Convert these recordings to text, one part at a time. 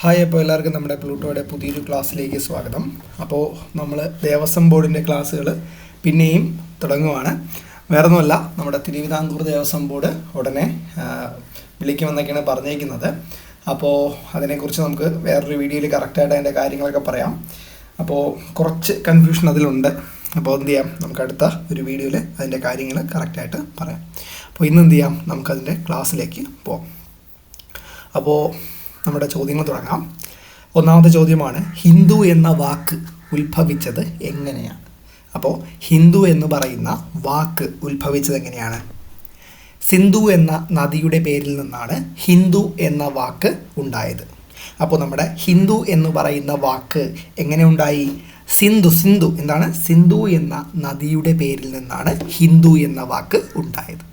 Hi അപ്പോൾ എല്ലാവർക്കും നമ്മുടെ പ്ലൂട്ടോയുടെ പുതിയൊരു ക്ലാസ്സിലേക്ക് സ്വാഗതം. അപ്പോൾ നമ്മൾ ദേവസ്വം ബോർഡിന്റെ ക്ലാസ്സുകൾ പിന്നെയും തുടങ്ങുവാണ്. വേറൊന്നുമല്ല നമ്മുടെ തിരുവിതാംകൂർ ദേവസ്വം ബോർഡ് ഉടനെ വിളിക്കുമെന്നൊക്കെയാണ് പറഞ്ഞേക്കുന്നത്. അപ്പോൾ അതിനെക്കുറിച്ച് നമുക്ക് വേറൊരു വീഡിയോയിൽ കറക്റ്റായിട്ട് അതിന്റെ കാര്യങ്ങളൊക്കെ പറയാം. അപ്പോൾ കുറച്ച് കൺഫ്യൂഷൻ അതിലുണ്ട്. അപ്പോൾ എന്ത് ചെയ്യാം? നമുക്ക് അടുത്ത ഒരു വീഡിയോയിൽ അതിന്റെ കാര്യങ്ങൾ കറക്റ്റായിട്ട് പറയാം. അപ്പോൾ ഇന്ന് എന്ത് ചെയ്യാം? നമുക്കതിന്റെ ക്ലാസ്സിലേക്ക് പോകാം അപ്പോൾ നമ്മുടെ ചോദ്യങ്ങൾ തുടങ്ങാം. ഒന്നാമത്തെ ചോദ്യമാണ് ഹിന്ദു എന്ന വാക്ക് ഉത്ഭവിച്ചത് എങ്ങനെയാണ്? അപ്പോൾ ഹിന്ദു എന്ന് പറയുന്ന വാക്ക് ഉത്ഭവിച്ചത് എങ്ങനെയാണ്? സിന്ധു എന്ന നദിയുടെ പേരിൽ നിന്നാണ് ഹിന്ദു എന്ന വാക്ക് ഉണ്ടായത്. അപ്പോൾ നമ്മുടെ ഹിന്ദു എന്ന് പറയുന്ന വാക്ക് എങ്ങനെ ഉണ്ടായി? സിന്ധു സിന്ധു എന്താണ്? സിന്ധു എന്ന നദിയുടെ പേരിൽ നിന്നാണ് ഹിന്ദു എന്ന വാക്ക് ഉണ്ടായത്.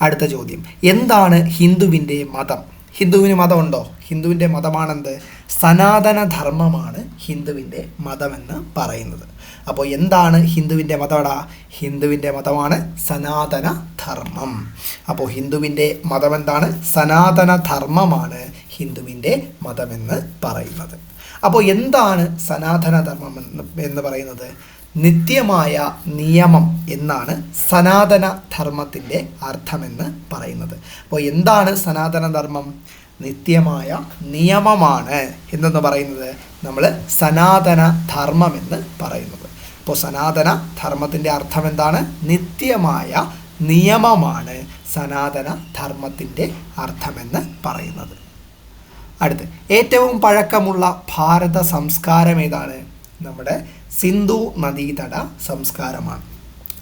അടുത്ത ചോദ്യം എന്താണ് ഹിന്ദുവിന്റെ മതം? ഹിന്ദുവിന് മതമുണ്ടോ? ഹിന്ദുവിന്റെ മതമാണെന്ത്? സനാതന ധർമ്മമാണ് ഹിന്ദുവിന്റെ മതമെന്ന് പറയുന്നത്. അപ്പോൾ എന്താണ് ഹിന്ദുവിന്റെ മതമടാ? ഹിന്ദുവിന്റെ മതമാണ് സനാതന ധർമ്മം അപ്പോൾ ഹിന്ദുവിന്റെ മതം എന്താണ് സനാതന ധർമ്മമാണ് ഹിന്ദുവിന്റെ മതമെന്ന് പറയുന്നത്. അപ്പോൾ എന്താണ് സനാതന ധർമ്മം എന്ന് എന്ന് പറയുന്നത്? നിത്യമായ നിയമം എന്നാണ് സനാതന ധർമ്മത്തിന്റെ അർത്ഥമെന്ന് പറയുന്നത്. അപ്പോൾ എന്താണ് സനാതന ധർമ്മം നിത്യമായ നിയമമാണ് എന്തെന്ന് പറയുന്നത് നമ്മൾ സനാതന ധർമ്മം എന്ന് പറയുന്നത്. അപ്പോൾ സനാതന ധർമ്മത്തിന്റെ അർത്ഥം എന്താണ്? നിത്യമായ നിയമമാണ് സനാതന ധർമ്മത്തിന്റെ അർത്ഥമെന്ന് പറയുന്നത്. അടുത്ത് ഏറ്റവും പഴക്കമുള്ള ഭാരത സംസ്കാരം ഏതാണ്? നമ്മുടെ സിന്ധു നദീതട സംസ്കാരമാണ്.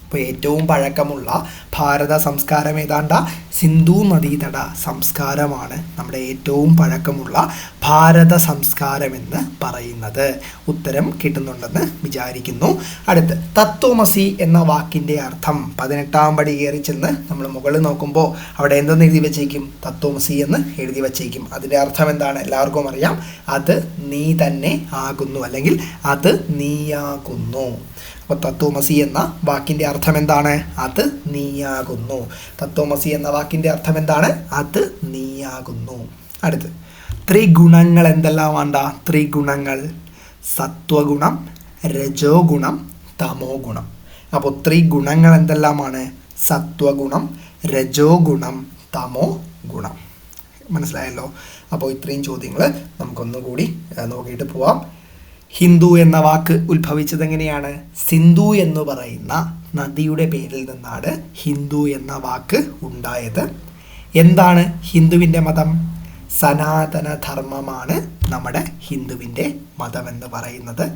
അപ്പോൾ ഏറ്റവും പഴക്കമുള്ള ഭാരത സംസ്കാരം ഏതാണ്ട? സിന്ധു നദീതട സംസ്കാരമാണ് നമ്മുടെ ഏറ്റവും പഴക്കമുള്ള ഭാരത സംസ്കാരമെന്ന് പറയുന്നത്. ഉത്തരം കിട്ടുന്നുണ്ടെന്ന് വിചാരിക്കുന്നു. അടുത്ത് തത്വമസി എന്ന വാക്കിന്റെ അർത്ഥം പതിനെട്ടാം പടി കയറി ചെന്ന് നമ്മൾ മുകളിൽ നോക്കുമ്പോൾ അവിടെ എന്തെന്ന് എഴുതി വച്ചേക്കും? തത്വമസി എന്ന് എഴുതി വച്ചേക്കും. അതിന്റെ അർത്ഥം എന്താണ്? എല്ലാവർക്കും അറിയാം. അത് നീ തന്നെ ആകുന്നു അല്ലെങ്കിൽ അത് നീയാകുന്നു. അപ്പോൾ തത്വമസി എന്ന വാക്കിന്റെ അർത്ഥം എന്താണ് അത് നീയാകുന്നു. തത്വമസി എന്ന വാക്കിന്റെ അർത്ഥം എന്താണ് അത് നീയാകുന്നു. അടുത്ത് ത്രിഗുണങ്ങൾ എന്തെല്ലാം വേണ്ട ത്രിഗുണങ്ങൾ. സത്വഗുണം രജോ ഗുണം തമോ ഗുണം അപ്പോൾ ത്രിഗുണങ്ങൾ എന്തെല്ലാമാണ്? സത്വഗുണം രജോ ഗുണം തമോ ഗുണം മനസ്സിലായല്ലോ? അപ്പോൾ ഇത്രയും ചോദ്യങ്ങൾ നമുക്കൊന്നുകൂടി നോക്കിയിട്ട് പോവാം. ഹിന്ദു എന്ന വാക്ക് ഉത്ഭവിച്ചത് എങ്ങനെയാണ് സിന്ധു എന്ന് പറയുന്ന നദിയുടെ പേരിൽ നിന്നാണ് ഹിന്ദു എന്ന വാക്ക് ഉണ്ടായത്. എന്താണ് ഹിന്ദുവിന്റെ മതം? സനാതന ധർമ്മമാണ് നമ്മുടെ ഹിന്ദുവിന്റെ മതം എന്ന് പറയുന്നത്.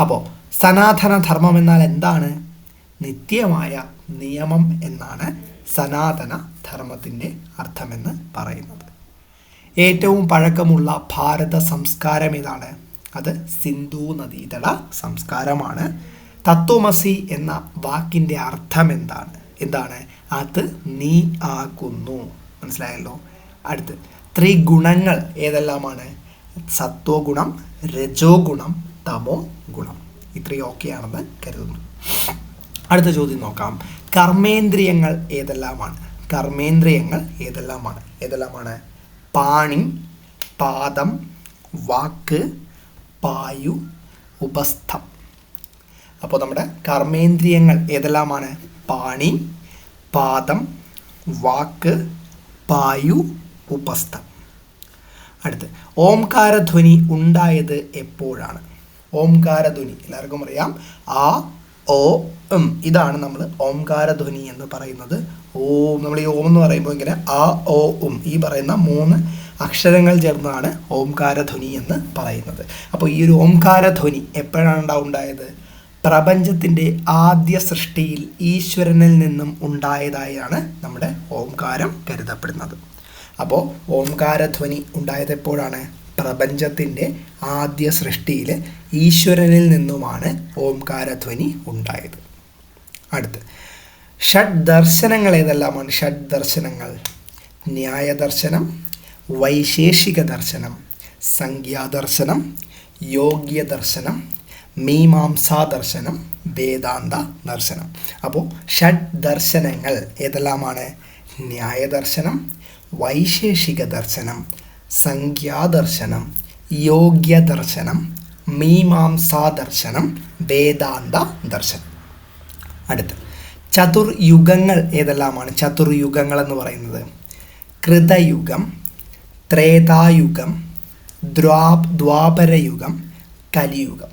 അപ്പോൾ സനാതന ധർമ്മം എന്നാൽ എന്താണ്? നിത്യമായ നിയമം എന്നാണ് സനാതന ധർമ്മത്തിന്റെ അർത്ഥമെന്ന് പറയുന്നത്. ഏറ്റവും പഴക്കമുള്ള ഭാരത സംസ്കാരം ഏതാണ്? അത് സിന്ധു നദീതട സംസ്കാരമാണ്. തത്വമസി എന്ന വാക്കിന്റെ അർത്ഥം എന്താണ്? എന്താണ്? അത് നീ ആകുന്നു. മനസ്സിലായല്ലോ? അടുത്ത് ത്രിഗുണങ്ങൾ ഏതെല്ലാമാണ്? സത്വഗുണം രജോ ഗുണം തമോ ഗുണം ഇത്രയും ഓക്കെയാണെന്ന് കരുതുന്നു. അടുത്ത ചോദ്യം നോക്കാം. കർമ്മേന്ദ്രിയങ്ങൾ ഏതെല്ലാമാണ്? കർമ്മേന്ദ്രിയങ്ങൾ ഏതെല്ലാമാണ്? ഏതെല്ലാമാണ്? പാണി പാദം വാക്ക് പായു ഉപസ്ഥം. അപ്പോൾ നമ്മുടെ കർമ്മേന്ദ്രിയങ്ങൾ ഏതെല്ലാമാണ്? പാണി പാദം വാക്ക് പായു ഉപസ്ഥം. അടുത്ത് ഓംകാരധ്വനി ഉണ്ടായത് എപ്പോഴാണ്? ഓംകാരധ്വനി എല്ലാവർക്കും അറിയാം. ആ ഓ എം ഇതാണ് നമ്മൾ ഓംകാരധ്വനി എന്ന് പറയുന്നത്. ഓം നമ്മൾ ഈ ഓം എന്ന് പറയുമ്പോൾ ഇങ്ങനെ ആ ഓ ഉം. ഈ പറയുന്ന മൂന്ന് അക്ഷരങ്ങൾ ചേർന്നാണ് ഓംകാരധ്വനി എന്ന് പറയുന്നത്. അപ്പോൾ ഈ ഒരു ഓംകാരധ്വനി എപ്പോഴാണ് ഉണ്ടാ- ഉണ്ടായത് പ്രപഞ്ചത്തിന്റെ ആദ്യ സൃഷ്ടിയിൽ ഈശ്വരനിൽ നിന്നും ഉണ്ടായതായാണ് നമ്മുടെ ഓംകാരം കരുതപ്പെടുന്നത്. അപ്പോൾ ഓംകാരധ്വനി ഉണ്ടായത് എപ്പോഴാണ്? പ്രപഞ്ചത്തിന്റെ ആദ്യ സൃഷ്ടിയിൽ ഈശ്വരനിൽ നിന്നുമാണ് ഓംകാരധ്വനി ഉണ്ടായത്. അടുത്ത്. ഷഡ് ദർശനങ്ങൾ ഏതെല്ലാമാണ്? ഷഡ് ദർശനങ്ങൾ ന്യായദർശനം വൈശേഷിക ദർശനം സംഖ്യാദർശനം മീമാംസാ ദർശനം വേദാന്ത ദർശനം. അപ്പോൾ ഷഡ് ദർശനങ്ങൾ ഏതെല്ലാമാണ്? ന്യായദർശനം വൈശേഷിക ദർശനം സംഖ്യാദർശനം മീമാംസാ ദർശനം വേദാന്ത ദർശനം. അടുത്ത്. ചതുർയുഗങ്ങൾ ഏതെല്ലാമാണ്? ചതുർയുഗങ്ങൾ എന്ന് പറയുന്നത്. കൃതയുഗം ത്രേതായുഗം ദ്വാ ദ്വാപരയുഗം കലിയുഗം.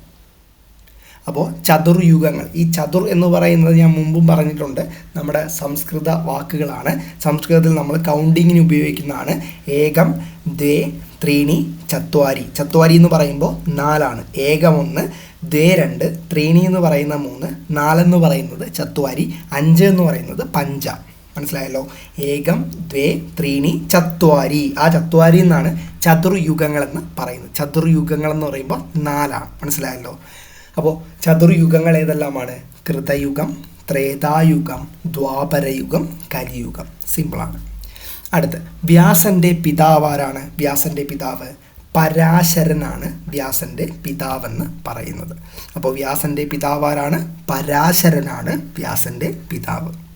അപ്പോൾ ചതുർയുഗങ്ങൾ. ഈ ചതുർ എന്ന് പറയുന്നത് ഞാൻ മുമ്പും പറഞ്ഞിട്ടുണ്ട്. നമ്മുടെ സംസ്കൃത വാക്കുകളാണ്. സംസ്കൃതത്തിൽ നമ്മൾ കൗണ്ടിങ്ങിന് ഉപയോഗിക്കുന്നതാണ്. ഏകം ദ്വേ ത്രീണി ചത്വാരി. ചത്വാരി എന്ന് പറയുമ്പോൾ നാലാണ്. ഏകം ഒന്ന് ദ്വേ രണ്ട് ത്രീണി എന്ന് പറയുന്ന മൂന്ന് നാലെന്ന് പറയുന്നത് ചത്വാരി അഞ്ച് എന്ന് പറയുന്നത് പഞ്ച. മനസ്സിലായല്ലോ? ഏകം ദ്വേ ത്രീണി ചത്വാരി. ആ ചത്വാരി എന്നാണ് ചതുർയുഗങ്ങൾ എന്ന് പറയുന്നത്. ചതുർയുഗങ്ങൾ എന്ന് പറയുമ്പോൾ നാലാണ്. മനസ്സിലായല്ലോ? അപ്പോൾ ചതുർയുഗങ്ങൾ ഏതെല്ലാമാണ്? കൃതയുഗം ത്രേതായുഗം ദ്വാപരയുഗം കലിയുഗം. സിമ്പിളാണ് അടുത്ത് വ്യാസന്റെ പിതാവ് ആരാണ്? വ്യാസന്റെ പിതാവ് പരാശരനാണ് വ്യാസന്റെ പിതാവെന്ന് പറയുന്നത്. അപ്പോൾ വ്യാസന്റെ പിതാവ് ആരാണ്? പരാശരനാണ് വ്യാസന്റെ പിതാവ്.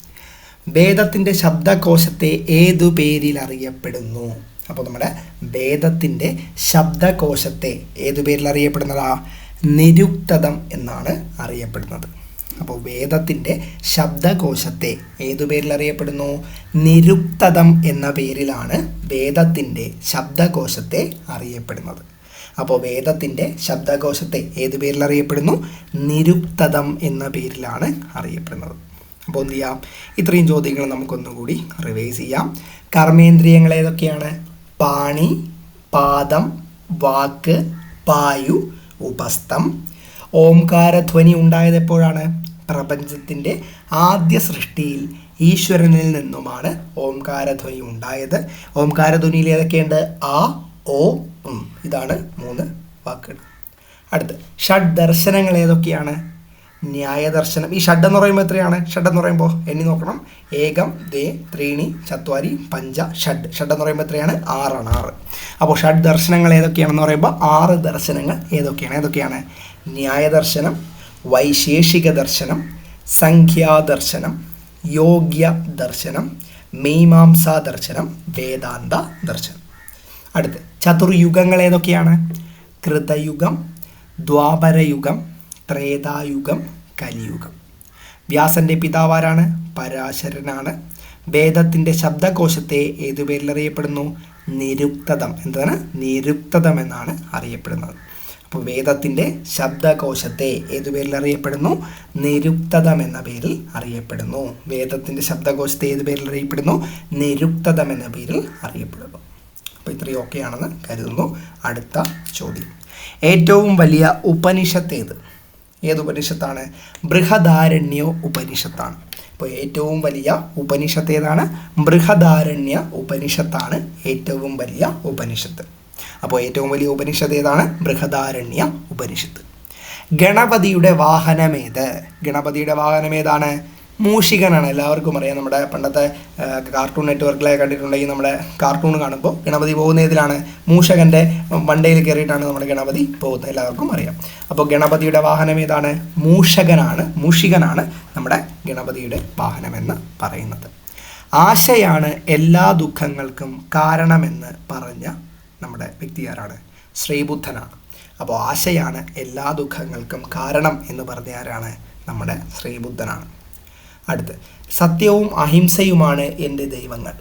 വേദത്തിന്റെ ശബ്ദകോശത്തെ ഏതു പേരിൽ അറിയപ്പെടുന്നു? അപ്പോൾ നമ്മുടെ വേദത്തിന്റെ ശബ്ദകോശത്തെ ഏതു പേരിൽ അറിയപ്പെടുന്നതാ? നിരുക്തതം എന്നാണ് അറിയപ്പെടുന്നത്. അപ്പോൾ വേദത്തിന്റെ ശബ്ദകോശത്തെ ഏതു പേരിൽ അറിയപ്പെടുന്നു? നിരുക്തതം എന്ന പേരിലാണ് വേദത്തിന്റെ ശബ്ദകോശത്തെ അറിയപ്പെടുന്നത്. അപ്പോൾ വേദത്തിന്റെ ശബ്ദകോശത്തെ ഏതു പേരിൽ അറിയപ്പെടുന്നു? നിരുക്തതം എന്ന പേരിലാണ് അറിയപ്പെടുന്നത്. അപ്പോൾ എന്ത് ചെയ്യാം? ഇത്രയും ചോദ്യങ്ങൾ നമുക്കൊന്നും കൂടി റിവൈസ് ചെയ്യാം. കർമ്മേന്ദ്രിയങ്ങൾ ഏതൊക്കെയാണ്? പാണി പാദം വാക്ക് പായു ഉപസ്ഥം. ഓംകാരധ്വനി ഉണ്ടായത് എപ്പോഴാണ്? പ്രപഞ്ചത്തിന്റെ ആദ്യ സൃഷ്ടിയിൽ ഈശ്വരനിൽ നിന്നുമാണ് ഓംകാരധ്വനി ഉണ്ടായത്. ഓംകാരധ്വനിയിൽ ഏതൊക്കെയുണ്ട്? ആ ഓ ഇതാണ് മൂന്ന് വാക്കുകൾ. അടുത്ത്. ഷഡ് ദർശനങ്ങൾ ഏതൊക്കെയാണ്? ന്യായദർശനം. ഈ ഷഡ് എന്ന് പറയുമ്പോൾ എത്രയാണ്? ഷഡ് എന്ന് പറയുമ്പോൾ എണ്ണി നോക്കണം. ഏകം ദേ ത്രീണി ചത്വാരി പഞ്ച ഷഡ്. ഷഡ് എന്ന് പറയുമ്പോൾ എത്രയാണ്? ആറാണ് ആറ്. അപ്പോൾ ഷഡ് ദർശനങ്ങൾ ഏതൊക്കെയാണെന്ന് പറയുമ്പോൾ ആറ് ദർശനങ്ങൾ ഏതൊക്കെയാണ്? ഏതൊക്കെയാണ്? ന്യായദർശനം വൈശേഷിക ദർശനം സംഖ്യാദർശനം യോഗ്യ ദർശനം മീമാംസാ ദർശനം വേദാന്ത ദർശനം. അടുത്ത് ചതുർയുഗങ്ങൾ ഏതൊക്കെയാണ്? കൃതയുഗം ദ്വാപരയുഗം ത്രേതായുഗം കലിയുഗം. വ്യാസന്റെ പിതാവാരാണ് പരാശരനാണ്. വേദത്തിന്റെ ശബ്ദകോശത്തെ ഏതു പേരിൽ അറിയപ്പെടുന്നു? നിരുക്തതം. എന്താണ്? നിരുക്തതം എന്നാണ് അറിയപ്പെടുന്നത്. അപ്പോൾ വേദത്തിന്റെ ശബ്ദകോശത്തെ ഏതു പേരിൽ അറിയപ്പെടുന്നു? നിരുക്തതം എന്ന പേരിൽ അറിയപ്പെടുന്നു. വേദത്തിന്റെ ശബ്ദകോശത്തെ ഏതു പേരിൽ അറിയപ്പെടുന്നു? നിരുക്തതം എന്ന പേരിൽ അറിയപ്പെടുന്നു. അപ്പോൾ ഇത്രയും ഓക്കെയാണെന്ന് കരുതുന്നു. അടുത്ത ചോദ്യം. ഏറ്റവും വലിയ ഉപനിഷത്ത് ഏത് ഏത് ഉപനിഷത്താണ്? ബൃഹദാരണ്യ ഉപനിഷത്താണ്. അപ്പോൾ ഏറ്റവും വലിയ ഉപനിഷത്ത് ഏതാണ്? ബൃഹദാരണ്യ ഉപനിഷത്താണ് ഏറ്റവും വലിയ ഉപനിഷത്ത്. അപ്പോൾ ഏറ്റവും വലിയ ഉപനിഷത്ത് ഏതാണ്? ബൃഹദാരണ്യ ഉപനിഷത്ത്. ഗണപതിയുടെ വാഹനമേത്? ഗണപതിയുടെ വാഹനം ഏതാണ് മൂഷികനാണ്. എല്ലാവർക്കും അറിയാം നമ്മുടെ പണ്ടത്തെ കാർട്ടൂൺ നെറ്റ്വർക്കിലെ കണ്ടിട്ടുണ്ടെങ്കിൽ നമ്മുടെ കാർട്ടൂൺ കാണുമ്പോൾ ഗണപതി പോകുന്ന ഇതിലാണ് മൂഷകന്റെ വണ്ടയിൽ കയറിയിട്ടാണ് നമ്മുടെ ഗണപതി പോകുന്നത്. എല്ലാവർക്കും അറിയാം. അപ്പോൾ ഗണപതിയുടെ വാഹനം ഏതാണ്? മൂഷകനാണ് മൂഷികനാണ് നമ്മുടെ ഗണപതിയുടെ വാഹനമെന്ന് പറയുന്നത്. ആശയാണ് എല്ലാ ദുഃഖങ്ങൾക്കും കാരണമെന്ന് പറഞ്ഞ നമ്മുടെ വ്യക്തി ആരാണ്? ശ്രീബുദ്ധനാണ്. അപ്പോൾ ആശയാണ് എല്ലാ ദുഃഖങ്ങൾക്കും കാരണം എന്ന് പറഞ്ഞ ആരാണ്? നമ്മുടെ ശ്രീബുദ്ധനാണ്. അടുത്ത്. സത്യവും അഹിംസയുമാണ് എന്റെ ദൈവങ്ങൾ.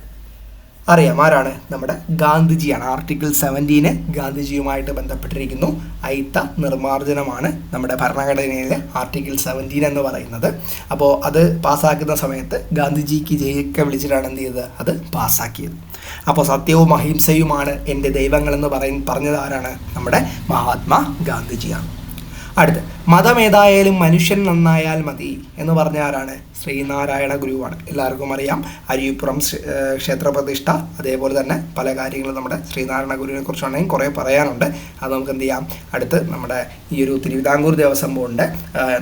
അറിയാം ആരാണ്? നമ്മുടെ ഗാന്ധിജിയാണ്. ആർട്ടിക്കിൾ സെവന്റീന് ഗാന്ധിജിയുമായിട്ട് ബന്ധപ്പെട്ടിരിക്കുന്നു. അയിത്ത നിർമാർജനമാണ് നമ്മുടെ ഭരണഘടനയിലെ ആർട്ടിക്കിൾ സെവന്റീൻ എന്ന് പറയുന്നത്. അപ്പോൾ അത് പാസ്സാക്കുന്ന സമയത്ത് ഗാന്ധിജിക്ക് ജയിക്കെ വിളിച്ചിട്ടാണ് എന്ത് ചെയ്തത്? അത് പാസ്സാക്കിയത്. അപ്പോൾ സത്യവും അഹിംസയുമാണ് എന്റെ ദൈവങ്ങളെന്ന് പറയ പറഞ്ഞത് ആരാണ്? നമ്മുടെ മഹാത്മാ ഗാന്ധിജിയാണ്. അടുത്ത് മതമേതായാലും മനുഷ്യൻ നന്നായാൽ മതി എന്ന് പറഞ്ഞ ആരാണ്? ശ്രീനാരായണ ഗുരുവാണ്. എല്ലാവർക്കും അറിയാം. അരിപ്പുറം ക്ഷേത്രപ്രതിഷ്ഠ ക്ഷേത്ര പ്രതിഷ്ഠ അതേപോലെ തന്നെ പല കാര്യങ്ങളും നമ്മുടെ ശ്രീനാരായണ ഗുരുവിനെ കുറിച്ചാണെങ്കിൽ കുറേ പറയാനുണ്ട്. അത് നമുക്ക് എന്ത് ചെയ്യാം? അടുത്ത് നമ്മുടെ ഈ ഒരു തിരുവിതാംകൂർ ദേവസ്വം ബോർഡിന്റെ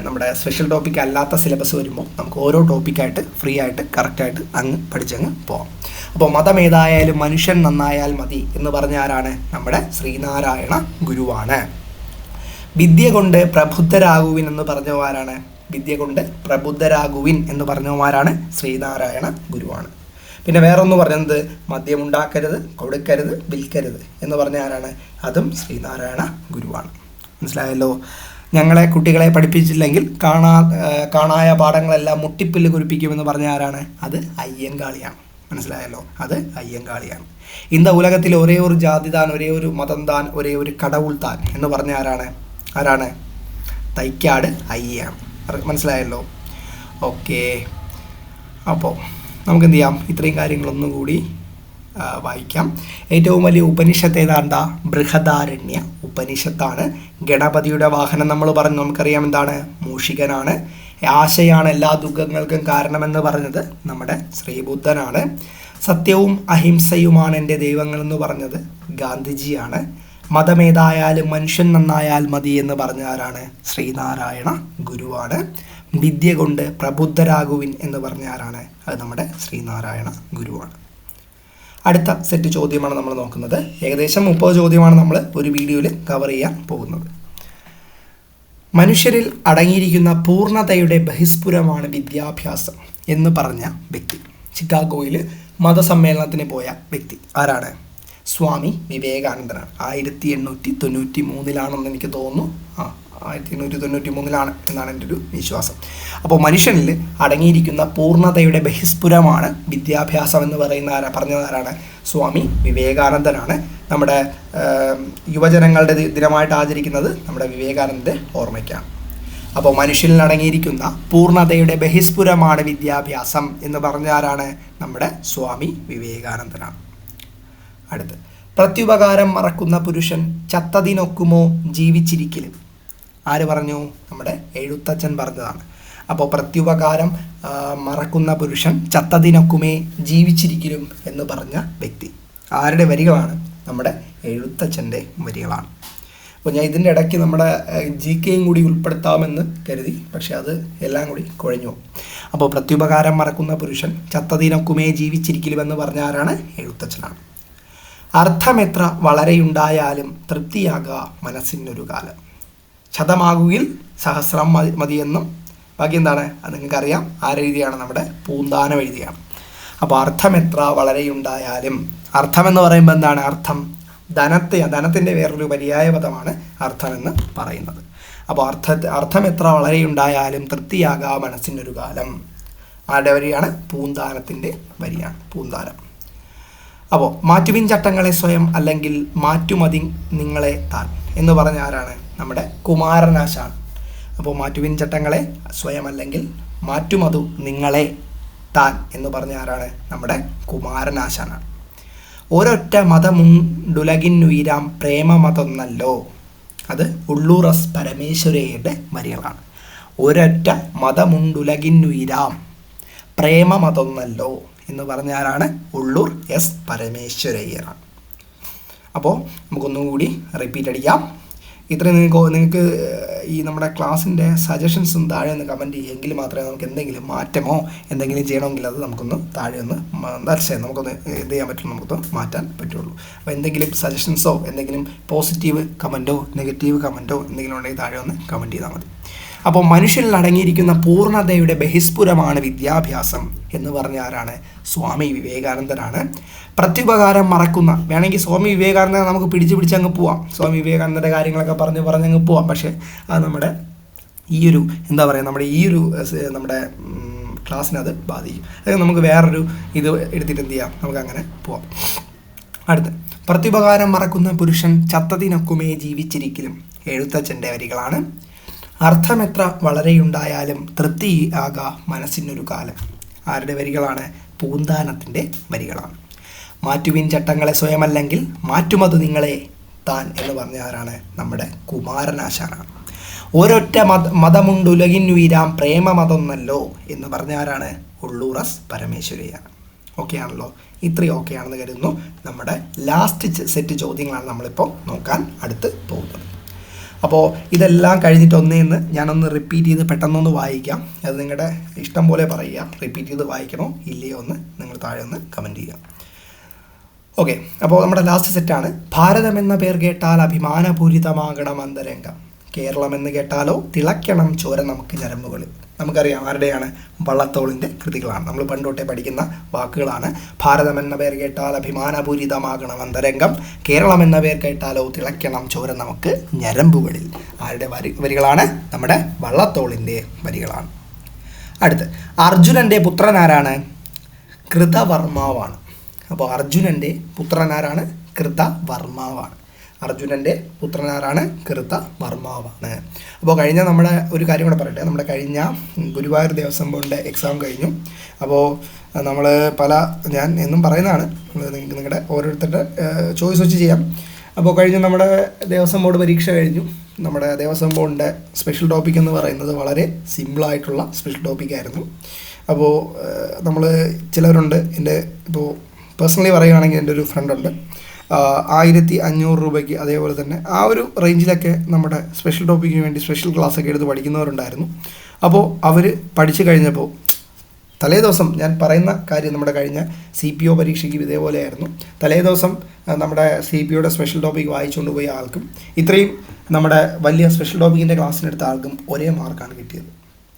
നമ്മുടെ സ്പെഷ്യൽ ടോപ്പിക് അല്ലാത്ത സിലബസ് വരുമ്പോൾ നമുക്ക് ഓരോ ടോപ്പിക്കായിട്ട് ഫ്രീ ആയിട്ട് കറക്റ്റായിട്ട് അങ്ങ് പഠിച്ചങ്ങ് പോകാം അപ്പോൾ മതമേതായാലും മനുഷ്യൻ നന്നായാൽ മതി എന്ന് പറഞ്ഞ ആരാണ്? നമ്മുടെ ശ്രീനാരായണ ഗുരുവാണ്. വിദ്യ കൊണ്ട് പ്രബുദ്ധരാകുവിൻ എന്ന് പറഞ്ഞവരാണ് വിദ്യ കൊണ്ട് പ്രബുദ്ധരാകുവിൻ എന്ന് പറഞ്ഞവന്മാരാണ് ശ്രീനാരായണ ഗുരുവാണ്. പിന്നെ വേറൊന്ന് പറഞ്ഞത് മദ്യമുണ്ടാക്കരുത് കൊടുക്കരുത് വിൽക്കരുത് എന്ന് പറഞ്ഞ ആരാണ്? അതും ശ്രീനാരായണ ഗുരുവാണ്. മനസ്സിലായല്ലോ? ഞങ്ങളെ കുട്ടികളെ പഠിപ്പിച്ചില്ലെങ്കിൽ കാണാ കാണായ പാഠങ്ങളെല്ലാം മുട്ടിപ്പില്ല് കുരിപ്പിക്കുമെന്ന് പറഞ്ഞ ആരാണ്? അത് അയ്യങ്കാളിയാണ്. മനസ്സിലായല്ലോ? അത് അയ്യങ്കാളിയാണ്. ഇന്ന ഉലകത്തിൽ ഒരേ ഒരു ജാതി താൻ ഒരേ ഒരു മതം താൻ ഒരേ ഒരു കടവുൾ താൻ എന്ന് പറഞ്ഞ ആരാണ്? ആരാണ്? തൈക്കാട് അയ്യാണ് മനസ്സിലായല്ലോ? ഓക്കെ. അപ്പോൾ നമുക്ക് എന്ത് ചെയ്യാം? ഇത്രയും കാര്യങ്ങളൊന്നും കൂടി വായിക്കാം. ഏറ്റവും വലിയ ഉപനിഷത്ത് ഏതാണ്ട? ബൃഹദാരണ്യ ഉപനിഷത്താണ്. ഗണപതിയുടെ വാഹനം നമ്മൾ പറഞ്ഞു. നമുക്കറിയാം എന്താണ്? മൂഷികനാണ്. ആശയാണ് എല്ലാ ദുഃഖങ്ങൾക്കും കാരണമെന്ന് പറഞ്ഞത് നമ്മുടെ ശ്രീബുദ്ധനാണ്. സത്യവും അഹിംസയുമാണ് എന്റെ ദൈവങ്ങളെന്ന് പറഞ്ഞത് ഗാന്ധിജിയാണ്. മതമേതായാലും മനുഷ്യൻ നന്നായാൽ മതി എന്ന് പറഞ്ഞ ആരാണ് ശ്രീനാരായണ ഗുരുവാണ്. വിദ്യ കൊണ്ട് പ്രബുദ്ധരാകുവിൻ എന്ന് പറഞ്ഞ ആരാണ് അത് നമ്മുടെ ശ്രീനാരായണ ഗുരുവാണ്. അടുത്ത സെറ്റ് ചോദ്യമാണ് നമ്മൾ നോക്കുന്നത്. ഏകദേശം മുപ്പത് ചോദ്യമാണ് നമ്മൾ ഒരു വീഡിയോയിൽ കവർ ചെയ്യാൻ പോകുന്നത്. മനുഷ്യരിൽ അടങ്ങിയിരിക്കുന്ന പൂർണതയുടെ ബഹിസ്ഫുരമാണ് വിദ്യാഭ്യാസം എന്ന് പറഞ്ഞ വ്യക്തി. ചിക്കാഗോയിൽ മതസമ്മേളനത്തിന് പോയ വ്യക്തി. ആരാണ്? സ്വാമി വിവേകാനന്ദനാണ്. ആയിരത്തി എണ്ണൂറ്റി തൊണ്ണൂറ്റി മൂന്നിലാണെന്ന് എനിക്ക് തോന്നുന്നു. ആ ആയിരത്തി എണ്ണൂറ്റി തൊണ്ണൂറ്റി മൂന്നിലാണ് എന്നാണ് എന്റെ ഒരു വിശ്വാസം. അപ്പോൾ മനുഷ്യനിൽ അടങ്ങിയിരിക്കുന്ന പൂർണതയുടെ ബഹിസ്ഫുരമാണ് വിദ്യാഭ്യാസം എന്ന് പറയുന്ന ആരാ പറഞ്ഞതാരാണ്? സ്വാമി വിവേകാനന്ദനാണ്. നമ്മുടെ യുവജനങ്ങളുടെ ദിനമായിട്ട് ആചരിക്കുന്നത് നമ്മുടെ വിവേകാനന്ദന്റെ ഓർമ്മയ്ക്കാണ്. അപ്പോൾ മനുഷ്യനിൽ അടങ്ങിയിരിക്കുന്ന പൂർണതയുടെ ബഹിസ്ഫുരമാണ് വിദ്യാഭ്യാസം എന്ന് പറഞ്ഞ ആരാണ്? നമ്മുടെ സ്വാമി വിവേകാനന്ദനാണ്. അടുത്ത്. പ്രത്യുപകാരം മറക്കുന്ന പുരുഷൻ ചത്തതിനൊക്കുമോ ജീവിച്ചിരിക്കലും? ആര് പറഞ്ഞു? നമ്മുടെ എഴുത്തച്ഛൻ പറഞ്ഞതാണ്. അപ്പോൾ പ്രത്യുപകാരം മറക്കുന്ന പുരുഷൻ ചത്തതിനൊക്കുമേ ജീവിച്ചിരിക്കലും എന്ന് പറഞ്ഞ വ്യക്തി. ആരുടെ വരികളാണ്? നമ്മുടെ എഴുത്തച്ഛന്റെ വരികളാണ്. അപ്പോൾ ഞാൻ ഇതിന്റെ ഇടയ്ക്ക് നമ്മുടെ ജി കെയും കൂടി ഉൾപ്പെടുത്താമെന്ന് കരുതി പക്ഷേ അത് എല്ലാം കൂടി കുഴഞ്ഞു പോകും അപ്പോൾ പ്രത്യുപകാരം മറക്കുന്ന പുരുഷൻ ചത്തതിനൊക്കുമേ ജീവിച്ചിരിക്കലുമെന്ന് പറഞ്ഞ ആരാണ്? എഴുത്തച്ഛനാണ്. അർത്ഥമെത്ര വളരെയുണ്ടായാലും തൃപ്തിയാകുക മനസ്സിനൊരു കാലം. ശതമാകുകിൽ സഹസ്രം മതി മതിയെന്നും ബാക്കി എന്താണ് അത് നിങ്ങൾക്കറിയാം. ആരെഴുതിയാണ് നമ്മുടെ പൂന്താനം എഴുതിയാണ്. അപ്പോൾ അർത്ഥം എത്ര വളരെയുണ്ടായാലും അർത്ഥം എന്ന് പറയുമ്പോൾ എന്താണ് അർത്ഥം? ധനത്തെ ധനത്തിന്റെ വേറൊരു പര്യായ പദമാണ് അർത്ഥം എന്ന് പറയുന്നത്. അപ്പോൾ അർത്ഥ അർത്ഥം എത്ര വളരെയുണ്ടായാലും തൃപ്തിയാകാ ഒരു കാലം. ആരുടെ വരിയാണ്? പൂന്താനത്തിന്റെ വരിയാണ്. പൂന്താനം. അപ്പോൾ മാറ്റുവിൻ ചട്ടങ്ങളെ സ്വയം അല്ലെങ്കിൽ മാറ്റുമതി നിങ്ങളെ താൻ എന്ന് പറഞ്ഞ ആരാണ്? നമ്മുടെ കുമാരനാശാണ് അപ്പോൾ മാറ്റുവിൻ ചട്ടങ്ങളെ സ്വയം അല്ലെങ്കിൽ മാറ്റുമതു നിങ്ങളെ താൻ എന്ന് പറഞ്ഞ ആരാണ്? നമ്മുടെ കുമാരനാശാനാണ് ഒരൊറ്റ മതമുണ്ടുലകിന്നുയരാം പ്രേമമതൊന്നല്ലോ. അത് ഉള്ളൂറസ് പരമേശ്വരയുടെ വരികളാണ്. ഒരൊറ്റ മതമുണ്ടുലകിന്നുയരാം പ്രേമമതൊന്നല്ലോ. എന്ന് പറഞ്ഞ ആരാണ്? ഉള്ളൂർ എസ് പരമേശ്വരയ്യർ. അപ്പോൾ നമുക്കൊന്നും കൂടി റിപ്പീറ്റ് അടിക്കാം. ഇത്രയും നിങ്ങൾക്ക് നിങ്ങൾക്ക് ഈ നമ്മുടെ ക്ലാസ്സിന്റെ സജഷൻസും താഴെ ഒന്ന് കമന്റ് ചെയ്യുമെങ്കിൽ മാത്രമേ നമുക്ക് എന്തെങ്കിലും മാറ്റമോ എന്തെങ്കിലും ചെയ്യണമെങ്കിൽ അത് നമുക്കൊന്ന് താഴെ ഒന്ന് ദർശനം നമുക്കൊന്ന് ഇത് ചെയ്യാൻ പറ്റുള്ളൂ. നമുക്കൊന്ന് മാറ്റാൻ പറ്റുള്ളൂ. അപ്പോൾ എന്തെങ്കിലും സജഷൻസോ എന്തെങ്കിലും പോസിറ്റീവ് കമന്റോ നെഗറ്റീവ് കമന്റോ എന്തെങ്കിലും ഉണ്ടെങ്കിൽ താഴെ ഒന്ന് കമന്റ് ചെയ്താൽ മതി. അപ്പോൾ മനുഷ്യനിൽ അടങ്ങിയിരിക്കുന്ന പൂർണതയുടെ ബഹിസ്ഫുരമാണ് വിദ്യാഭ്യാസം എന്ന് പറഞ്ഞ ആരാണ്? സ്വാമി വിവേകാനന്ദനാണ്. പ്രത്യുപകാരം മറക്കുന്ന വേണമെങ്കിൽ സ്വാമി വിവേകാനന്ദനെ നമുക്ക് പിടിച്ചു പിടിച്ചങ്ങ് പോവാം. സ്വാമി വിവേകാനന്ദന്റെ കാര്യങ്ങളൊക്കെ പറഞ്ഞ് പറഞ്ഞ് അങ്ങ് പോവാം. പക്ഷേ അത് നമ്മുടെ ഈ ഒരു എന്താ പറയുക നമ്മുടെ ഈ ഒരു നമ്മുടെ ക്ലാസ്സിനെ അത് ബാധിക്കും. അതായത് നമുക്ക് വേറൊരു ഇത് എടുത്തിട്ട് എന്ത് ചെയ്യാം? നമുക്ക് അങ്ങനെ പോവാം. അടുത്ത്. പ്രത്യുപകാരം മറക്കുന്ന പുരുഷൻ ചത്തതിനൊക്കുമേ ജീവിച്ചിരിക്കലും. എഴുത്തച്ഛന്റെ വരികളാണ്. അർത്ഥമെത്ര വളരെയുണ്ടായാലും തൃപ്തി ആക മനസ്സിനൊരു കാലം. ആരുടെ വരികളാണ്? പൂന്താനത്തിന്റെ വരികളാണ്. മാറ്റുവിൻ ചട്ടങ്ങളെ സ്വയമല്ലെങ്കിൽ മാറ്റുമത് നിങ്ങളെ താൻ എന്ന് പറഞ്ഞ ആരാണ്? നമ്മുടെ കുമാരനാശാനാണ്. ഒരൊറ്റ മത മതമുണ്ടുലകിന്നുയിരാം പ്രേമമതൊന്നല്ലോ എന്ന് പറഞ്ഞ ആരാണ്? ഉള്ളൂറസ് പരമേശ്വരയാണ്. ഓക്കെ ആണല്ലോ? ഇത്രയും ഓക്കെ ആണെന്ന് കരുതുന്നു. നമ്മുടെ ലാസ്റ്റ് സെറ്റ് ചോദ്യങ്ങളാണ് നമ്മളിപ്പോൾ നോക്കാൻ അടുത്ത് പോകുന്നത്. അപ്പോൾ ഇതെല്ലാം കഴിഞ്ഞിട്ട് ഒന്നേന്ന് ഞാനൊന്ന് റിപ്പീറ്റ് ചെയ്ത് പെട്ടെന്നൊന്ന് വായിക്കാം. അത് നിങ്ങളുടെ ഇഷ്ടം പോലെ പറയുക. റിപ്പീറ്റ് ചെയ്ത് വായിക്കണോ? ഇല്ലയോ ഒന്ന് നിങ്ങൾ താഴെ ഒന്ന് കമന്റ് ചെയ്യുക. ഓക്കെ അപ്പോൾ നമ്മുടെ ലാസ്റ്റ് സെറ്റാണ് ഭാരതം എന്ന പേർ കേട്ടാൽ അഭിമാനപൂരിതമാകണം അന്തരംഗം. കേരളം എന്ന് കേട്ടാലോ തിളയ്ക്കണം ചോര നമുക്ക് ഞരമ്പുകളിൽ. നമുക്കറിയാം ആരുടെയാണ് വള്ളത്തോളിന്റെ കൃതികളാണ്. നമ്മൾ പണ്ടോട്ടെ പഠിക്കുന്ന വാക്കുകളാണ്. ഭാരതം എന്ന പേർ കേട്ടാൽ അഭിമാനപൂരിതമാകണം അന്തരംഗം. കേരളം എന്ന പേർ കേട്ടാലോ തിളയ്ക്കണം ചോര നമുക്ക് ഞരമ്പുകളിൽ. ആരുടെ വരി വരികളാണ്? നമ്മുടെ വള്ളത്തോളിന്റെ വരികളാണ്. അടുത്ത് അർജുനന്റെ പുത്രനാരാണ്? കൃതവർമാവാണ്. അപ്പോൾ അർജുനന്റെ പുത്രനാരാണ്? കൃതവർമാവാണ്. അർജുനന്റെ പുത്രനാരാണ് കൃത വർമാവാണ്. അപ്പോൾ കഴിഞ്ഞ നമ്മുടെ ഒരു കാര്യം കൂടെ പറയട്ടെ. നമ്മുടെ കഴിഞ്ഞ ഗുരുവായൂർ ദേവസ്വം ബോർഡിന്റെ എക്സാം കഴിഞ്ഞു. അപ്പോൾ നമ്മൾ പല ഞാൻ എന്നും പറയുന്നതാണ് നിങ്ങൾക്ക് നിങ്ങളുടെ ഓരോരുത്തരുടെ ചോയ്സ് വെച്ച് ചെയ്യാം. അപ്പോൾ കഴിഞ്ഞ നമ്മുടെ ദേവസ്വം ബോർഡ് പരീക്ഷ കഴിഞ്ഞു. നമ്മുടെ ദേവസ്വം ബോർഡിന്റെ സ്പെഷ്യൽ ടോപ്പിക് എന്ന് പറയുന്നത് വളരെ സിമ്പിളായിട്ടുള്ള സ്പെഷ്യൽ ടോപ്പിക്കായിരുന്നു അപ്പോൾ നമ്മൾ ചിലരുണ്ട് എന്റെ ഇപ്പോൾ പേഴ്സണലി പറയുകയാണെങ്കിൽ എന്റെ ഒരു ഫ്രണ്ടുണ്ട് ആയിരത്തി അഞ്ഞൂറ് രൂപയ്ക്ക് അതേപോലെ തന്നെ ആ ഒരു റേഞ്ചിലൊക്കെ നമ്മുടെ സ്പെഷ്യൽ ടോപ്പിക്കിന് വേണ്ടി സ്പെഷ്യൽ ക്ലാസ്സൊക്കെ എടുത്ത് പഠിക്കുന്നവരുണ്ടായിരുന്നു. അപ്പോൾ അവർ പഠിച്ചു കഴിഞ്ഞപ്പോൾ തലേ ദിവസം ഞാൻ പറയുന്ന കാര്യം നമ്മുടെ കഴിഞ്ഞ സി പി ഒ പരീക്ഷയ്ക്ക് ഇതേപോലെയായിരുന്നു തലേ ദിവസം നമ്മുടെ സി പി ഒയുടെ സ്പെഷ്യൽ ടോപ്പിക് വായിച്ചുകൊണ്ട് പോയ ആൾക്കും ഇത്രയും നമ്മുടെ വലിയ സ്പെഷ്യൽ ടോപ്പിക്കിന്റെ ക്ലാസ്സിനെടുത്ത ആൾക്കും ഒരേ മാർക്കാണ് കിട്ടിയത്.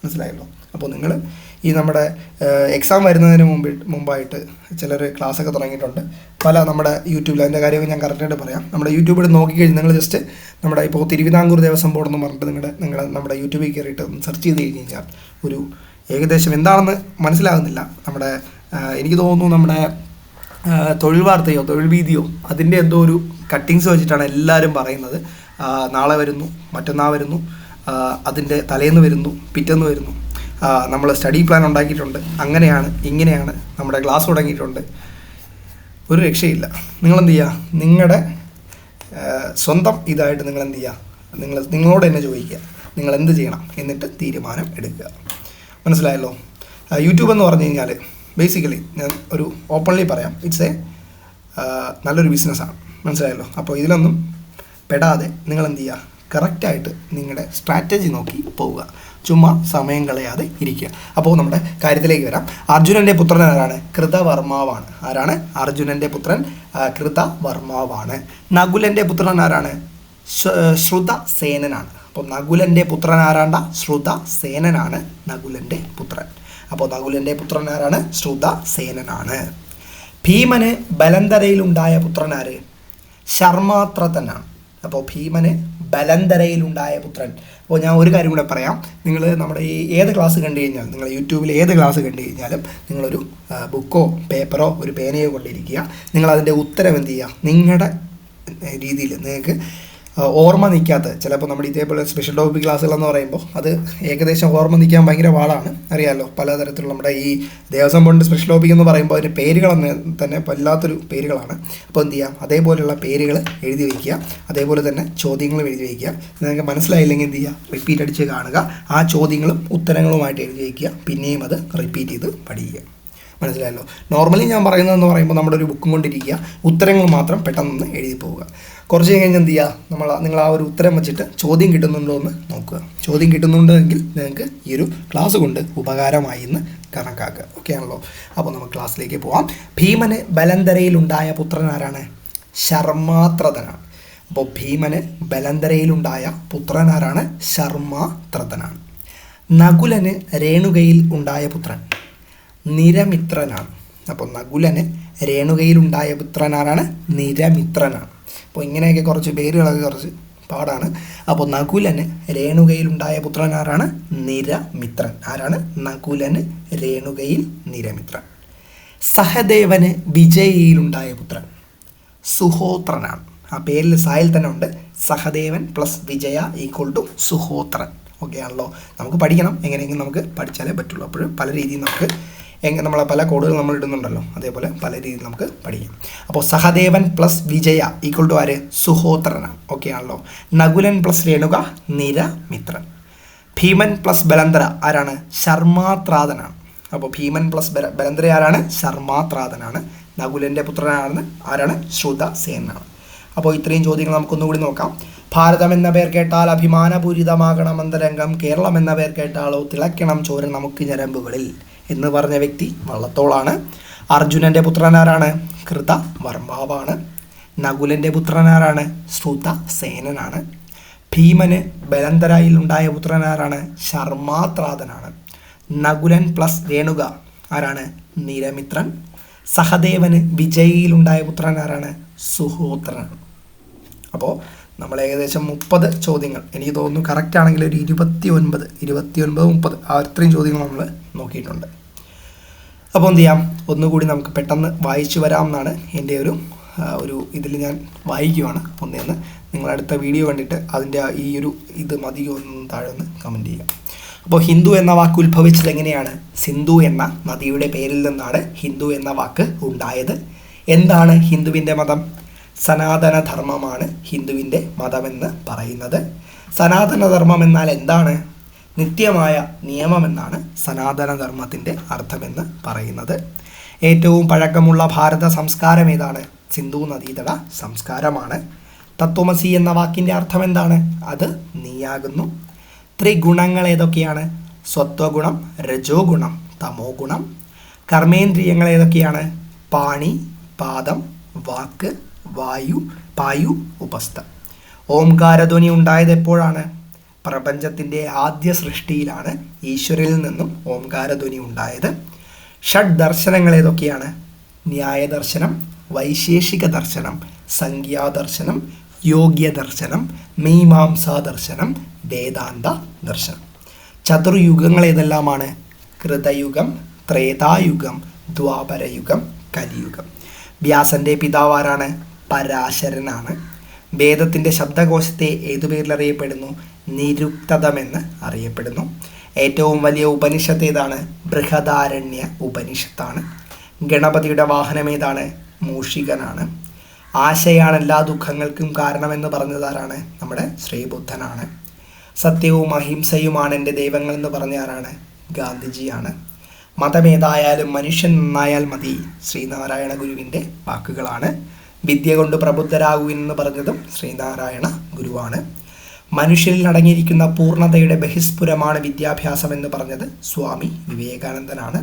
മനസ്സിലായല്ലോ? അപ്പോൾ നിങ്ങൾ ഈ നമ്മുടെ എക്സാം വരുന്നതിന് മുമ്പ് മുമ്പായിട്ട് ചിലർ ക്ലാസ്സൊക്കെ തുടങ്ങിയിട്ടുണ്ട്. പല നമ്മുടെ യൂട്യൂബിൽ അതിന്റെ കാര്യമൊക്കെ ഞാൻ കറക്റ്റായിട്ട് പറയാം. നമ്മുടെ യൂട്യൂബിൽ നോക്കിക്കഴിഞ്ഞ് നിങ്ങൾ ജസ്റ്റ് നമ്മുടെ ഇപ്പോൾ തിരുവിതാംകൂർ ദേവസ്വം ബോർഡ് എന്ന് പറഞ്ഞിട്ട് നിങ്ങളുടെ നിങ്ങൾ നമ്മുടെ യൂട്യൂബിൽ കയറിയിട്ട് സെർച്ച് ചെയ്ത് കഴിഞ്ഞ് കഴിഞ്ഞാൽ ഒരു ഏകദേശം എന്താണെന്ന് മനസ്സിലാകുന്നില്ല. നമ്മുടെ എനിക്ക് തോന്നുന്നു നമ്മുടെ തൊഴിൽ വാർത്തയോ തൊഴിൽ വീതിയോ അതിന്റെ എന്തോ ഒരു കട്ടിങ്സ് വെച്ചിട്ടാണ് എല്ലാവരും പറയുന്നത്. നാളെ വരുന്നു മറ്റന്നാൾ വരുന്നു അതിന്റെ തലേന്ന് വരുന്നു പിറ്റേന്ന് വരുന്നു. നമ്മൾ സ്റ്റഡി പ്ലാൻ ഉണ്ടാക്കിയിട്ടുണ്ട്. അങ്ങനെയാണ് ഇങ്ങനെയാണ് നമ്മുടെ ക്ലാസ് തുടങ്ങിയിട്ടുണ്ട്. ഒരു രക്ഷയില്ല. നിങ്ങളെന്ത് ചെയ്യുക നിങ്ങളുടെ സ്വന്തം ഇതായിട്ട് നിങ്ങൾ എന്ത് ചെയ്യുക നിങ്ങൾ നിങ്ങളോട് തന്നെ ചോദിക്കുക. നിങ്ങൾ എന്ത് ചെയ്യണം? എന്നിട്ട് തീരുമാനം എടുക്കുക. മനസ്സിലായല്ലോ? യൂട്യൂബ് എന്ന് പറഞ്ഞു കഴിഞ്ഞാൽ ബേസിക്കലി ഞാൻ ഒരു ഓപ്പൺലി പറയാം. ഇറ്റ്സ് എ നല്ലൊരു ബിസിനസ്സാണ് മനസ്സിലായല്ലോ? അപ്പോൾ ഇതിലൊന്നും പെടാതെ നിങ്ങൾ എന്ത് ചെയ്യുക കറക്റ്റായിട്ട് നിങ്ങളുടെ സ്ട്രാറ്റജി നോക്കി പോവുക. ചുമ്മാ സമയം കളയാതെ ഇരിക്കുക. അപ്പോൾ നമ്മുടെ കാര്യത്തിലേക്ക് വരാം. അർജുനന്റെ പുത്രൻ ആരാണ്? കൃതവർമാവാണ് ആരാണ്? അർജുനന്റെ പുത്രൻ കൃതവർമാവാണ് നകുലന്റെ പുത്രൻ ആരാണ്? ശ്രുതസേനനാണ്. ശ്രുത സേനനാണ് അപ്പോൾ നകുലന്റെ പുത്രൻ ആരാണ്ട? ശ്രുത സേനനാണ് നകുലന്റെ പുത്രൻ. അപ്പോൾ നകുലന്റെ പുത്രൻ ആരാണ്? ശ്രുത സേനനാണ് ഭീമന് ബലന്തരയിലുണ്ടായ പുത്രനാര് ശർമാത്രതനാണ് അപ്പോൾ ഭീമന് ബലന്തരയിലുണ്ടായ പുത്രൻ അപ്പോൾ ഞാൻ ഒരു കാര്യം കൂടെ പറയാം. നിങ്ങൾ നമ്മുടെ ഈ ഏത് ക്ലാസ് കണ്ടു കഴിഞ്ഞാൽ നിങ്ങൾ യൂട്യൂബിൽ ഏത് ക്ലാസ് കണ്ടു കഴിഞ്ഞാലും നിങ്ങളൊരു ബുക്കോ പേപ്പറോ ഒരു പേനയോ കൊണ്ടിരിക്കുക. നിങ്ങളതിന്റെ ഉത്തരം എന്ത് ചെയ്യുക? നിങ്ങളുടെ രീതിയിൽ നിങ്ങൾക്ക് ഓർമ്മ നിൽക്കാത്ത ചിലപ്പോൾ നമ്മൾ ഇതേപോലെ സ്പെഷ്യൽ ടോപ്പിക് ക്ലാസ്സുകളെന്ന് പറയുമ്പോൾ അത് ഏകദേശം ഓർമ്മ നിൽക്കാൻ ഭയങ്കര പാടാണ്. അറിയാമല്ലോ പലതരത്തിലുള്ള നമ്മുടെ ഈ ദേവസ്വം ബോണ്ട് സ്പെഷ്യൽ ടോപ്പിക് എന്ന് പറയുമ്പോൾ അതിന്റെ പേരുകൾ തന്നെ വല്ലാത്തൊരു പേരുകളാണ്. അപ്പോൾ എന്ത് ചെയ്യാം? അതേപോലെയുള്ള പേരുകൾ എഴുതി വയ്ക്കുക അതേപോലെ തന്നെ ചോദ്യങ്ങളും എഴുതി വയ്ക്കുക നിങ്ങൾക്ക് മനസ്സിലായില്ലെങ്കിൽ എന്ത് ചെയ്യുക? റിപ്പീറ്റ് അടിച്ച് കാണുക. ആ ചോദ്യങ്ങളും ഉത്തരങ്ങളുമായിട്ട് എഴുതി വയ്ക്കുക പിന്നെയും അത് റിപ്പീറ്റ് ചെയ്ത് പഠിക്കുക. മനസ്സിലായല്ലോ? നോർമലി ഞാൻ പറയുന്നതെന്ന് പറയുമ്പോൾ നമ്മുടെ ഒരു ബുക്കും കൊണ്ടിരിക്കുക. ഉത്തരങ്ങൾ മാത്രം പെട്ടെന്ന് എഴുതി പോവുക. കുറച്ച് കഴിഞ്ഞ് എന്ത് ചെയ്യുക നമ്മൾ നിങ്ങൾ ആ ഒരു ഉത്തരം വെച്ചിട്ട് ചോദ്യം കിട്ടുന്നുണ്ടോ എന്ന് നോക്കുക. ചോദ്യം കിട്ടുന്നുണ്ടെങ്കിൽ നിങ്ങൾക്ക് ഈ ഒരു ക്ലാസ് കൊണ്ട് ഉപകാരമായി എന്ന് കണക്കാക്കുക. ഓക്കെ ആണല്ലോ? അപ്പോൾ നമുക്ക് ക്ലാസ്സിലേക്ക് പോവാം. ഭീമന് ബലന്തരയിലുണ്ടായ പുത്രൻ ആരാണ്? ശർമാത്രതനാണ്. അപ്പോൾ ഭീമന് ബലന്തരയിലുണ്ടായ പുത്രൻ ആരാണ്? ശർമാത്രതനാണ്. നകുലന് രേണുകയിൽ ഉണ്ടായ പുത്രൻ നിരമിത്രനാണ്. അപ്പോൾ നകുലന് രേണുകയിലുണ്ടായ പുത്രനാരാണ് നിരമിത്രനാണ്. അപ്പോൾ ഇങ്ങനെയൊക്കെ കുറച്ച് പേരുകളൊക്കെ കുറച്ച് പാടാണ്. അപ്പോൾ നകുലന് രേണുകയിലുണ്ടായ പുത്രനാരാണ് നിരമിത്രൻ. ആരാണ്? നകുലന് രേണുകയിൽ നിരമിത്രൻ. സഹദേവന് വിജയിയിലുണ്ടായ പുത്രൻ സുഹോത്രനാണ്. ആ പേരിൽ സായിൽ തന്നെ ഉണ്ട്. Sahadevan plus Vijaya equal to Suhotran. Okay ആണല്ലോ. നമുക്ക് പഠിക്കണം. എങ്ങനെയെങ്കിലും നമുക്ക് പഠിച്ചാലേ പറ്റുള്ളൂ. അപ്പോൾ പല രീതിയിൽ നമുക്ക് എങ്ങനെ നമ്മളെ പല കോഡുകൾ നമ്മൾ ഇടുന്നുണ്ടല്ലോ. അതേപോലെ പല രീതിയിൽ നമുക്ക് പഠിക്കാം. അപ്പോൾ Sahadevan plus Vijaya equal to ആര്? സുഹോത്രനാണ് ഓക്കെ ആണല്ലോ. നകുലൻ പ്ലസ് രേണുക നിരമിത്രൻ ഭീമൻ പ്ലസ് ബലന്തര ആരാണ്? ശർമാത്രാതനാണ്. അപ്പോൾ ഭീമൻ പ്ലസ് ബല ബലന്തര ആരാണ്? ശർമാത്രാതനാണ്. നകുലന്റെ പുത്രനാണെന്ന് ആരാണ്? ശ്രുത സേനാണ് അപ്പോൾ ഇത്രയും ചോദ്യങ്ങൾ നമുക്കൊന്നുകൂടി നോക്കാം. ഭാരതം എന്ന പേർ കേട്ടാൽ അഭിമാനപൂരിതമാകണം അന്തരംഗം. കേരളം എന്ന പേർ കേട്ടാലോ തിളയ്ക്കണം ചോര നമുക്ക് ഞരമ്പുകളിൽ. എന്ന് പറഞ്ഞ വ്യക്തി വള്ളത്തോളാണ്. അർജുനന്റെ പുത്രനാരാണ് കൃത വർമാവാണ് നകുലന്റെ പുത്രനാരാണ് ശ്രുത സേനനാണ്. ഭീമന് ബലന്തരായിൽ ഉണ്ടായ പുത്രനാരാണ് ശർമാത്രാതനാണ് നകുലൻ പ്ലസ് രേണുക ആരാണ്? നിരമിത്രൻ സഹദേവന് വിജയിയിലുണ്ടായ പുത്രനാരാണ് സുഹോത്രൻ. അപ്പോൾ നമ്മൾ ഏകദേശം മുപ്പത് ചോദ്യങ്ങൾ. എനിക്ക് തോന്നുന്നു കറക്റ്റ് ആണെങ്കിൽ ഒരു ഇരുപത്തി ഒൻപത് ഇരുപത്തി ഒൻപത് മുപ്പത് ആ ഇത്രയും ചോദ്യങ്ങൾ നമ്മൾ നോക്കിയിട്ടുണ്ട്. അപ്പോൾ എന്ത് ചെയ്യാം? ഒന്നുകൂടി നമുക്ക് പെട്ടെന്ന് വായിച്ചു വരാം എന്നാണ് എന്റെ ഒരു ഒരു ഇതിൽ ഞാൻ വായിക്കുവാണ്. ഒന്നേന്ന് നിങ്ങൾ അടുത്ത വീഡിയോ കണ്ടിട്ട് അതിന്റെ ഈ ഒരു ഇത് മതിയോ എന്ന് താഴെ ഒന്ന് കമന്റ് ചെയ്യാം. അപ്പോൾ ഹിന്ദു എന്ന വാക്ക് ഉത്ഭവിച്ചത് എങ്ങനെയാണ്? സിന്ധു എന്ന നദിയുടെ പേരിൽ നിന്നാണ് ഹിന്ദു എന്ന വാക്ക് ഉണ്ടായത്. എന്താണ് ഹിന്ദുവിന്റെ മതം? സനാതന ധർമ്മമാണ് ഹിന്ദുവിന്റെ മതമെന്ന് പറയുന്നത്. സനാതനധർമ്മം എന്നാൽ എന്താണ്? നിത്യമായ നിയമമെന്നാണ് സനാതന ധർമ്മത്തിന്റെ അർത്ഥമെന്ന് പറയുന്നത്. ഏറ്റവും പഴക്കമുള്ള ഭാരത സംസ്കാരം ഏതാണ്? സിന്ധു നദീതട സംസ്കാരമാണ്. തത്വമസി എന്ന വാക്കിന്റെ അർത്ഥം എന്താണ്? അത് നീയാകുന്നു. ത്രിഗുണങ്ങൾ ഏതൊക്കെയാണ്? സ്വത്വഗുണം രജോ ഗുണം തമോ ഗുണം കർമ്മേന്ദ്രിയങ്ങൾ ഏതൊക്കെയാണ്? പാണി പാദം വാക്ക് വായു പായു ഉപസ്ഥ. ഓംകാരധ്വനി ഉണ്ടായത് എപ്പോഴാണ്? പ്രപഞ്ചത്തിന്റെ ആദ്യ സൃഷ്ടിയിലാണ് ഈശ്വരിൽ നിന്നും ഓംകാരധ്വനി ഉണ്ടായത്. ഷഡ് ദർശനങ്ങൾ ഏതൊക്കെയാണ്? ന്യായദർശനം വൈശേഷിക ദർശനം സംഖ്യാദർശനം യോഗ്യദർശനം മീമാംസാ ദർശനം വേദാന്ത ദർശനം. ചതുർയുഗങ്ങൾ ഏതെല്ലാമാണ്? കൃതയുഗം ത്രേതായുഗം ദ്വാപരയുഗം കലിയുഗം. വ്യാസന്റെ പിതാവ് ആരാണ്? പരാശരനാണ്. വേദത്തിന്റെ ശബ്ദകോശത്തെ ഏതു പേരിൽ അറിയപ്പെടുന്നു നിരുക്തതമെന്ന് അറിയപ്പെടുന്നു. ഏറ്റവും വലിയ ഉപനിഷത്ത് ഏതാണ്? ബൃഹദാരണ്യ ഉപനിഷത്താണ്. ഗണപതിയുടെ വാഹനം ഏതാണ്? മൂഷികനാണ്. ആശയാണ് എല്ലാ ദുഃഖങ്ങൾക്കും കാരണമെന്ന് പറഞ്ഞതാരാണ് നമ്മുടെ ശ്രീബുദ്ധനാണ്. സത്യവും അഹിംസയുമാണ് എന്റെ ദൈവങ്ങൾ എന്ന് പറഞ്ഞ ആരാണ്? ഗാന്ധിജിയാണ്. മതമേതായാലും മനുഷ്യൻ നന്നായാൽ മതി ശ്രീനാരായണ ഗുരുവിന്റെ വാക്കുകളാണ്. വിദ്യ കൊണ്ട് പ്രബുദ്ധരാകുവിൻ എന്ന് പറഞ്ഞതും ശ്രീനാരായണ ഗുരുവാണ്. മനുഷ്യരിൽ അടങ്ങിയിരിക്കുന്ന പൂർണതയുടെ ബഹിസ്ഫുരമാണ് വിദ്യാഭ്യാസം എന്ന് പറഞ്ഞത് സ്വാമി വിവേകാനന്ദനാണ്.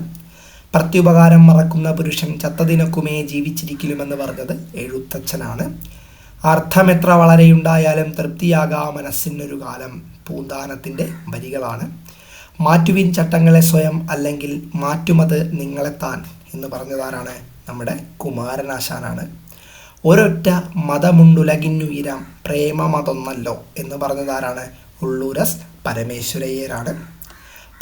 പ്രത്യുപകാരം മറക്കുന്ന പുരുഷൻ ചത്തതിനൊക്കുമേ ജീവിച്ചിരിക്കലുമെന്ന് പറഞ്ഞത് എഴുത്തച്ഛനാണ്. അർത്ഥമെത്ര വളരെയുണ്ടായാലും തൃപ്തിയാകാ മനസ്സിനൊരു കാലം പൂന്താനത്തിന്റെ വരികളാണ്. മാറ്റുവിൻ ചട്ടങ്ങളെ സ്വയം അല്ലെങ്കിൽ മാറ്റുമത് നിങ്ങളെത്താൻ എന്ന് പറഞ്ഞതാരാണ് നമ്മുടെ കുമാരനാശാനാണ്. ഒരൊറ്റ മതമുണ്ടുലകിന്നുയരാം പ്രേമമതൊന്നല്ലോ എന്ന് പറഞ്ഞതാരാണ് ഉള്ളൂരസ് പരമേശ്വരയ്യരാണ്.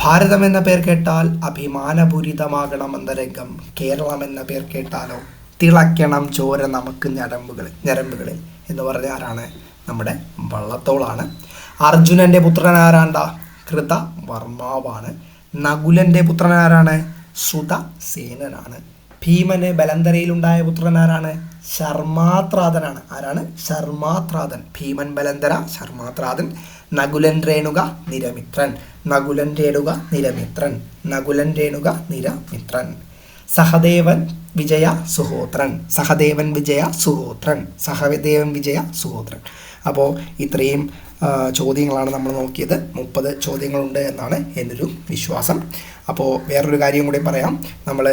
ഭാരതം എന്ന പേർ കേട്ടാൽ അഭിമാനപൂരിതമാകണം എന്ന രംഗം കേരളം എന്ന പേർ കേട്ടാലോ? തിളയ്ക്കണം ചോര നമുക്ക് ഞരമ്പുകളിൽ ഞരമ്പുകളിൽ എന്ന് പറഞ്ഞ ആരാണ്? നമ്മുടെ വള്ളത്തോളാണ്. അർജുനന്റെ പുത്രൻ ആരാണ്ട? കൃത വർമാവാണ്. നകുലന്റെ പുത്രൻ ആരാണ്? ശ്രുത സേനനാണ്. ഭീമന് ബലന്തരയിലുണ്ടായ പുത്രൻ ആരാണ്? ശർമാത്രാതനാണ്. ആരാണ്? ശർമാത്രാതൻ. ഭീമൻ ബലന്തര ശർമാത്രാതൻ. നകുലൻ രേണുക നിരമിത്രൻ. നകുലൻ രേണുക നിരമിത്രൻ. നകുലൻ രേണുക നിരമിത്രൻ. സഹദേവൻ വിജയ സുഹോത്രൻ. സഹദേവൻ വിജയ സുഹോത്രൻ. സഹദേവൻ വിജയ സുഹോത്രൻ. അപ്പോൾ ഇത്രയും ചോദ്യങ്ങളാണ് നമ്മൾ നോക്കിയത്. മുപ്പത് ചോദ്യങ്ങളുണ്ട് എന്നാണ് എന്റെ ഒരു വിശ്വാസം. അപ്പോൾ വേറൊരു കാര്യം കൂടി പറയാം. നമ്മൾ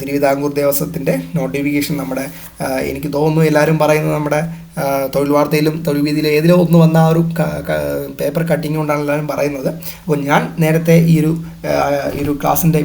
തിരുവിതാംകൂർ ദേവസ്വത്തിന്റെ നോട്ടിഫിക്കേഷൻ നമ്മുടെ എനിക്ക് തോന്നുന്നു എല്ലാവരും പറയുന്നത് നമ്മുടെ തൊഴിൽ വാർത്തയിലും തൊഴിൽ വീതിയിലും ഏതിലോ ഒന്ന് വന്ന ആ ഒരു പേപ്പർ കട്ടിങ് കൊണ്ടാണ് എല്ലാവരും പറയുന്നത്. അപ്പോൾ ഞാൻ നേരത്തെ ഈ ഒരു ഈ ഒരു ക്ലാസ്സിന്റെ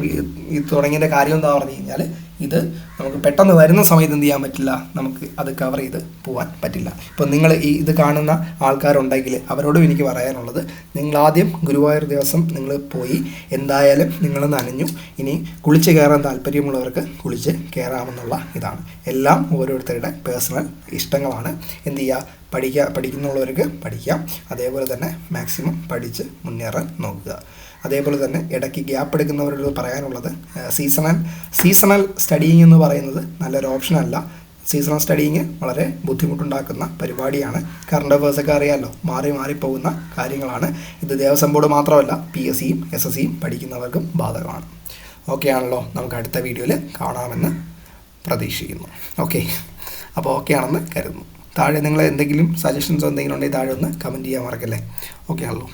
തുടങ്ങിയതിന്റെ കാര്യം എന്താ പറഞ്ഞു കഴിഞ്ഞാൽ ഇത് നമുക്ക് പെട്ടെന്ന് വരുന്ന സമയത്ത് എന്ത് ചെയ്യാൻ പറ്റില്ല? നമുക്ക് അത് കവർ ചെയ്ത് പോകാൻ പറ്റില്ല. ഇപ്പോൾ നിങ്ങൾ ഈ ഇത് കാണുന്ന ആൾക്കാരുണ്ടെങ്കിൽ അവരോടും എനിക്ക് പറയാനുള്ളത് നിങ്ങൾ ആദ്യം ഗുരുവായൂർ ദിവസം നിങ്ങൾ പോയി എന്തായാലും നിങ്ങൾ നനഞ്ഞു ഇനി കുളിച്ച് കയറാൻ താല്പര്യമുള്ളവർക്ക് കുളിച്ച് കയറാമെന്നുള്ള ഇതാണ്. എല്ലാം ഓരോരുത്തരുടെ പേഴ്സണൽ ഇഷ്ടങ്ങളാണ്. എന്ത് ചെയ്യുക പഠിക്കുക പഠിക്കുന്നുള്ളവർക്ക് പഠിക്കാം. അതേപോലെ തന്നെ മാക്സിമം പഠിച്ച് മുന്നേറാൻ നോക്കുക. അതേപോലെ തന്നെ ഇടയ്ക്ക് ഗ്യാപ്പ് എടുക്കുന്നവരോട് പറയാനുള്ളത് സീസണൽ സീസണൽ സ്റ്റഡിയിങ് എന്ന് പറയുന്നത് നല്ലൊരു ഓപ്ഷനല്ല സീസണൽ സ്റ്റഡിയിങ് വളരെ ബുദ്ധിമുട്ടുണ്ടാക്കുന്ന പരിപാടിയാണ്. കറണ്ട് അഫേഴ്സൊക്കെ അറിയാമല്ലോ മാറി മാറി പോകുന്ന കാര്യങ്ങളാണ്. ഇത് ദേവസ്വം ബോർഡ് മാത്രമല്ല പി എസ് സിയും എസ് എസ് സിയും പഠിക്കുന്നവർക്കും ബാധകമാണ്. ഓക്കെ ആണല്ലോ നമുക്ക് അടുത്ത വീഡിയോയിൽ കാണാമെന്ന് പ്രതീക്ഷിക്കുന്നു. ഓക്കെ അപ്പോൾ ഓക്കെ ആണെന്ന് കരുതുന്നു. താഴെ നിങ്ങൾ എന്തെങ്കിലും സജഷൻസോ എന്തെങ്കിലും ഉണ്ടെങ്കിൽ താഴെ ഒന്ന് കമന്റ് ചെയ്യാൻ മറക്കല്ലേ? ഓക്കെ ആണല്ലോ.